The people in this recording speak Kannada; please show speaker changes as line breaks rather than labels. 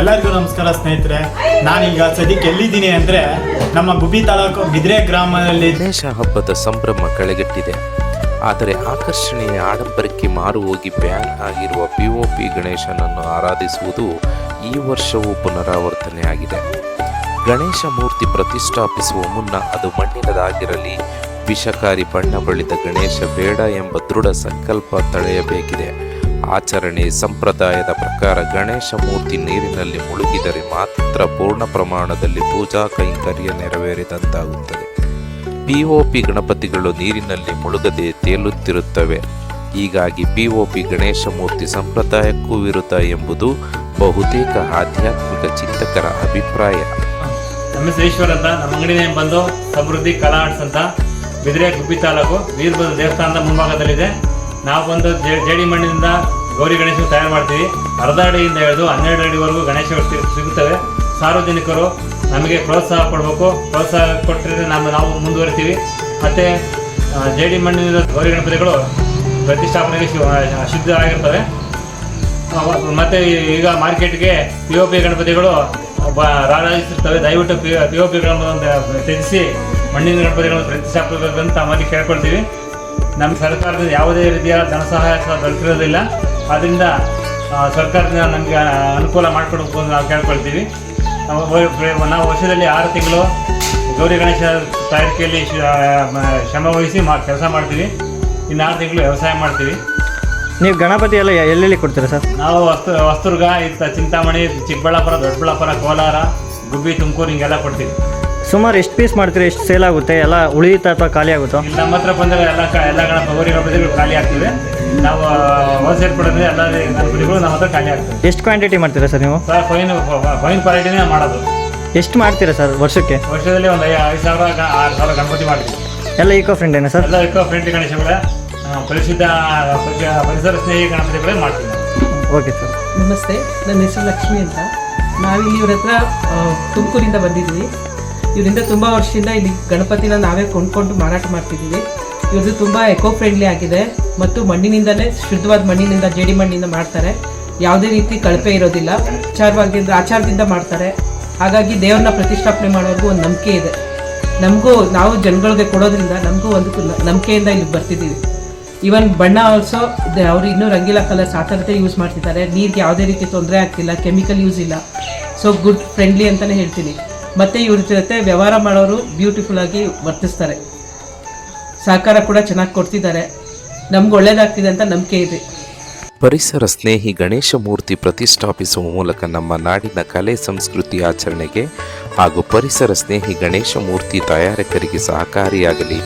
ಎಲ್ಲರಿಗೂ ನಮಸ್ಕಾರ ಸ್ನೇಹಿತರೆ. ನಾನೀಗ ಸದ್ಯಕ್ಕೆ ಎಲ್ಲಿದ್ದೀನಿ ಅಂದರೆ ನಮ್ಮ ಗುಬ್ಬಿ ತಾಲೂಕು ಬಿದ್ರೆ ಗ್ರಾಮದಲ್ಲಿ
ಗಣೇಶ ಹಬ್ಬದ ಸಂಭ್ರಮ ಕಳೆಗಟ್ಟಿದೆ. ಆದರೆ ಆಕರ್ಷಣೆಯ ಆಡಂಬರಕ್ಕೆ ಮಾರು ಹೋಗಿ ಬ್ಯಾನ್ ಆಗಿರುವ ಪಿ ಒ ಪಿ ಗಣೇಶನನ್ನು ಆರಾಧಿಸುವುದು ಈ ವರ್ಷವೂ ಪುನರಾವರ್ತನೆಯಾಗಿದೆ ಗಣೇಶ ಮೂರ್ತಿ ಪ್ರತಿಷ್ಠಾಪಿಸುವ ಮುನ್ನ ಅದು ಮಣ್ಣಿನದಾಗಿರಲಿ, ವಿಷಕಾರಿ ಬಣ್ಣ ಬಳಿದ ಗಣೇಶ ಬೇಡ ಎಂಬ ದೃಢ ಸಂಕಲ್ಪ ತಳೆಯಬೇಕಿದೆ. ಆಚರಣೆ ಸಂಪ್ರದಾಯದ ಪ್ರಕಾರ ಗಣೇಶ ಮೂರ್ತಿ ನೀರಿನಲ್ಲಿ ಮುಳುಗಿದರೆ ಮಾತ್ರ ಪೂರ್ಣ ಪ್ರಮಾಣದಲ್ಲಿ ಪೂಜಾ ಕೈಂಕರ್ಯ ನೆರವೇರಿದಂತಾಗುತ್ತದೆ. ಪಿಒಪಿ ಗಣಪತಿಗಳು ನೀರಿನಲ್ಲಿ ಮುಳುಗದೆ ತೇಲುತ್ತಿರುತ್ತವೆ. ಹೀಗಾಗಿ ಪಿಒಪಿ ಗಣೇಶ ಮೂರ್ತಿ ಸಂಪ್ರದಾಯಕ್ಕೂ ವಿರುದ್ಧ ಎಂಬುದು ಬಹುತೇಕ ಆಧ್ಯಾತ್ಮಿಕ ಚಿಂತಕರ ಅಭಿಪ್ರಾಯ.
ಅಂತ ನಮ್ಮ ಸಮೃದ್ಧಿ ಕಲಾ ಆರ್ಟ್ಸ್ ಅಂತ ಬಿದಿರೆ ಗುಬ್ಬಿ ತಾಲೂಕು ವೀರಭದ್ರ ದೇವಸ್ಥಾನದ ಮುಂಭಾಗದಲ್ಲಿದೆ. ನಾವು ಬಂದು ಜೇಡಿ ಮಣ್ಣಿನಿಂದ ಗೌರಿ ಗಣೇಶ ತಯಾರು ಮಾಡ್ತೀವಿ. ಅರ್ಧ ಅಡಿಯಿಂದ ಹಿಡಿದು ಹನ್ನೆರಡು ಅಡಿವರೆಗೂ ಗಣೇಶ ಸಿಗ್- ಸಿಗುತ್ತವೆ. ಸಾರ್ವಜನಿಕರು ನಮಗೆ ಪ್ರೋತ್ಸಾಹ ಕೊಡಬೇಕು. ಪ್ರೋತ್ಸಾಹ ಕೊಟ್ಟರೆ ನಮ್ಮ ನಾವು ಮುಂದುವರಿತೀವಿ. ಮತ್ತು ಜೇಡಿ ಮಣ್ಣಿನಿಂದ ಗೌರಿ ಗಣಪತಿಗಳು ಪ್ರತಿಷ್ಠಾಪನೆಗೆ ಶಿ- ಸಿದ್ಧವಾಗಿರ್ತವೆ ಅವ- ಮತ್ತೆ ಈಗ ಮಾರ್ಕೆಟ್ಗೆ ಪಿ ಒ ಪಿ ಗಣಪತಿಗಳು ರಾರಾಜಿಸುತ್ತವೆ. ದಯವಿಟ್ಟು ಪಿ ಪಿ ಒ ಗಣಪತಿ ತ್ಯಜಿಸಿ ಮಣ್ಣಿನ ಗಣಪತಿಗಳನ್ನು ಪ್ರತಿಷ್ಠಾಪಿಸಬೇಕಂತ ತಮ್ಮಲ್ಲಿ ಕೇಳ್ಕೊಳ್ತೀವಿ. ನಮ್ಮ ಸರ್ಕಾರದಿಂದ ಯಾವುದೇ ರೀತಿಯ ಧನ ಸಹಾಯ ಸಹ ದೊರಕಿರೋದಿಲ್ಲ. ಆದ್ದರಿಂದ ಆ, ಸರ್ಕಾರದಿಂದ ನಮಗೆ ಅನುಕೂಲ ಮಾಡಿಕೊಡ್ಬೇಕು ಅಂತ ನಾವು ಕೇಳ್ಕೊಳ್ತೀವಿ. ನಾವು ವರ್ಷದಲ್ಲಿ ಆರು ತಿಂಗಳು ಗೌರಿ ಗಣೇಶ ತಯಾರಿಕೆಯಲ್ಲಿ ಶ್ರಮ ವಹಿಸಿ ಮಾ ಕೆಲಸ ಮಾಡ್ತೀವಿ. ಇನ್ನು ಆರು ತಿಂಗಳು ವ್ಯವಸಾಯ ಮಾಡ್ತೀವಿ.
ನೀವು ಗಣಪತಿ ಎಲ್ಲ ಎಲ್ಲೆಲ್ಲಿ ಕೊಡ್ತೀರಾ ಸರ್?
ನಾವು ವಸ್ತು ವಸ್ತುರ್ಗ ಇತ್ತ ಚಿಂತಾಮಣಿ ಚಿಕ್ಕಬಳ್ಳಾಪುರ ದೊಡ್ಡಬಳ್ಳಾಪುರ ಕೋಲಾರ ಗುಬ್ಬಿ ತುಮಕೂರು ಹಿಂಗೆಲ್ಲ ಕೊಡ್ತೀವಿ.
ಸುಮಾರು ಎಷ್ಟು ಪೀಸ್ ಮಾಡ್ತೀರಿ ಎಷ್ಟು ಸೇಲ್ ಆಗುತ್ತೆ ಎಲ್ಲ ಉಳಿಯುತ್ತಾ ಅಥವಾ ಖಾಲಿ ಆಗುತ್ತೋ?
ನಮ್ಮ ಹತ್ರ ಬಂದಾಗ ಎಲ್ಲ ಎಲ್ಲ ಗಣಪತಿಗಳು ಖಾಲಿ ಆಗ್ತಿವೆ ನಾವು ಹೋಲ್ಸೇಲ್ ಕೊಡೋದ್ರೆ ಎಲ್ಲ ಗಣಪತಿಗಳು ನಮ್ಮ ಹತ್ರ ಖಾಲಿ ಆಗ್ತದೆ.
ಎಷ್ಟು ಕ್ವಾಂಟಿಟಿ ಮಾಡ್ತೀರಾ ಸರ್ ನೀವು?
ಸರ್ ಫೈನ್ ಫೈನ್ ಕ್ವಾಲಿಟಿನೇ ಮಾಡೋದು.
ಎಷ್ಟು ಮಾಡ್ತೀರಾ ಸರ್ ವರ್ಷಕ್ಕೆ?
ವರ್ಷದಲ್ಲಿ ಒಂದು ಐದು ಸಾವಿರ ಆರು ಸಾವಿರ ಗಣಪತಿ ಮಾಡ್ತೀವಿ.
ಎಲ್ಲ ಈಕೋ ಫ್ರೆಂಡೇನಾ ಸರ್?
ಎಲ್ಲ ಇಕೋ ಫ್ರೆಂಡ್ ಗಣೇಶಗಳೇ ಪರಿಶುದ್ಧ ಪರಿಸರ ಸ್ನೇಹಿ ಗಣಪತಿಗಳೇ ಮಾಡ್ತೀವಿ.
Okay sir.
ನಮಸ್ತೆ ನನ್ನ ಹೆಸರು ಲಕ್ಷ್ಮಿ ಅಂತ. ನಾವಿಲ್ಲಿ ಇವ್ರ ಹತ್ರ ತುಮಕೂರಿಂದ ಬಂದಿದ್ವಿ ಇವರಿಂದ ತುಂಬ ವರ್ಷದಿಂದ ಇಲ್ಲಿ ಗಣಪತಿನ ನಾವೇ ಕೊಂಡ್ಕೊಂಡು ಮಾರಾಟ ಮಾಡ್ತಿದ್ದೀವಿ. ಇವ್ರದ್ದು ತುಂಬ ಎಕೋ ಫ್ರೆಂಡ್ಲಿ ಆಗಿದೆ ಮತ್ತು ಮಣ್ಣಿನಿಂದಲೇ ಶುದ್ಧವಾದ ಮಣ್ಣಿನಿಂದ ಜೇಡಿ ಮಣ್ಣಿಂದ ಮಾಡ್ತಾರೆ. ಯಾವುದೇ ರೀತಿ ಕಳಪೆ ಇರೋದಿಲ್ಲ. ಆಚಾರವಾಗಿ ಆಚಾರದಿಂದ ಮಾಡ್ತಾರೆ. ಹಾಗಾಗಿ ದೇವ್ರನ್ನ ಪ್ರತಿಷ್ಠಾಪನೆ ಮಾಡೋರ್ಗೂ ಒಂದು ನಂಬಿಕೆ ಇದೆ. ನಮಗೂ ನಾವು ಜನಗಳಿಗೆ ಕೊಡೋದ್ರಿಂದ ನಮಗೂ ಒಂದು ನಂಬಿಕೆಯಿಂದ ಇಲ್ಲಿ ಬರ್ತಿದ್ದೀವಿ. ಇವನ್ ಬಣ್ಣ ಆಲ್ಸೋ ಅವರು ಇನ್ನೂ ರಂಗಿಲ ಕಲರ್ಸ್ ಆ ಥರದ್ದೇ ಯೂಸ್ ಮಾಡ್ತಿದ್ದಾರೆ. ನೀರಿಗೆ ಯಾವುದೇ ರೀತಿ ತೊಂದರೆ ಆಗ್ತಿಲ್ಲ ಕೆಮಿಕಲ್ ಯೂಸ್ ಇಲ್ಲ. ಸೊ ಗುಡ್ ಫ್ರೆಂಡ್ಲಿ ಅಂತಲೇ ಹೇಳ್ತೀನಿ. ಮತ್ತು ಇವ್ರ ಜೊತೆ ವ್ಯವಹಾರ ಮಾಡೋರು ಬ್ಯೂಟಿಫುಲ್ ಆಗಿ ವರ್ತಿಸ್ತಾರೆ. ಸಹಕಾರ ಕೂಡ ಚೆನ್ನಾಗಿ ಕೊಡ್ತಿದ್ದಾರೆ. ನಮ್ಗೆ ಒಳ್ಳೇದಾಗ್ತಿದೆ ಅಂತ ನಂಬಿಕೆ ಇದೆ.
ಪರಿಸರ ಸ್ನೇಹಿ ಗಣೇಶ ಮೂರ್ತಿ ಪ್ರತಿಷ್ಠಾಪಿಸುವ ಮೂಲಕ ನಮ್ಮ ನಾಡಿನ ಕಲೆ, ಸಂಸ್ಕೃತಿ ಆಚರಣೆಗೆ ಹಾಗೂ ಪರಿಸರ ಸ್ನೇಹಿ ಗಣೇಶ ಮೂರ್ತಿ ತಯಾರಕರಿಗೆ ಸಹಕಾರಿಯಾಗಲಿ.